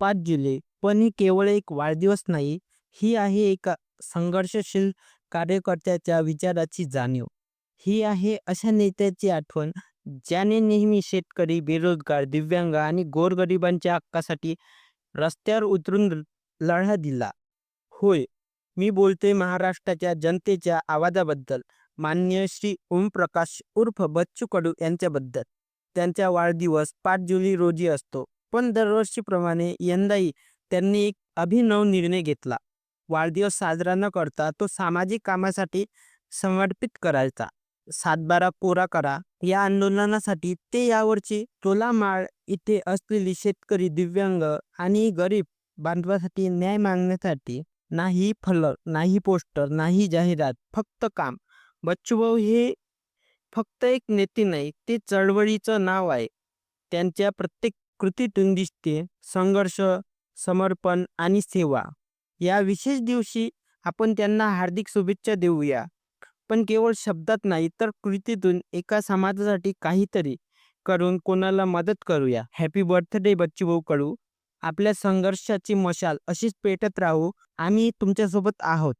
पाच जुलै. पण ही केवळ एक वाढदिवस नाही ही आहे एका संघर्षशील कार्यकर्त्याच्या विचाराची जाणीव. ही आहे अशा नेत्याची आठवण ज्याने नेहमी शेतकरी बेरोजगार दिव्यांग आणि गोरगरिबांच्या हक्कासाठी रस्त्यावर उतरून लढा दिला. होय मी बोलतोय महाराष्ट्राच्या जनतेच्या आवाजाबद्दल. मान्य श्री ओमप्रकाश उर्फ बच्चू कडू यांच्याबद्दल. त्यांचा वाढदिवस पाच जुलै रोजी असतो. पण दरवर्षीप्रमाणे यंदाही त्यांनी एक अभिनव निर्णय घेतला. वाढदिवस साजरा न करता तो सामाजिक कामासाठी समर्पित करायचा. सातबारा कोरा करा या आंदोलनासाठी ते यावर्षी तोलामाळ इथे असलेली शेतकरी दिव्यांग आणि गरीब बांधवासाठी न्याय मागण्यासाठी नाही फलक नाही पोस्टर नाही जाहिरात फक्त काम. बच्चूभाऊ हे फक्त एक नेते नाही ते चळवळीचं नाव आहे. त्यांच्या प्रत्येक कृतीतून दिसते संघर्ष समर्पण आणि सेवा. या विशेष दिवशी आपण त्यांना हार्दिक शुभेच्छा देऊया. पण केवळ शब्दात नाही तर कृतीतून एका समाजासाठी काहीतरी करून कोणाला मदत करूया. Happy birthday Bachchubhau Kadu. आपल्या संघर्षाची मशाल अशीच पेटत राहू आम्ही तुमच्यासोबत आहोत.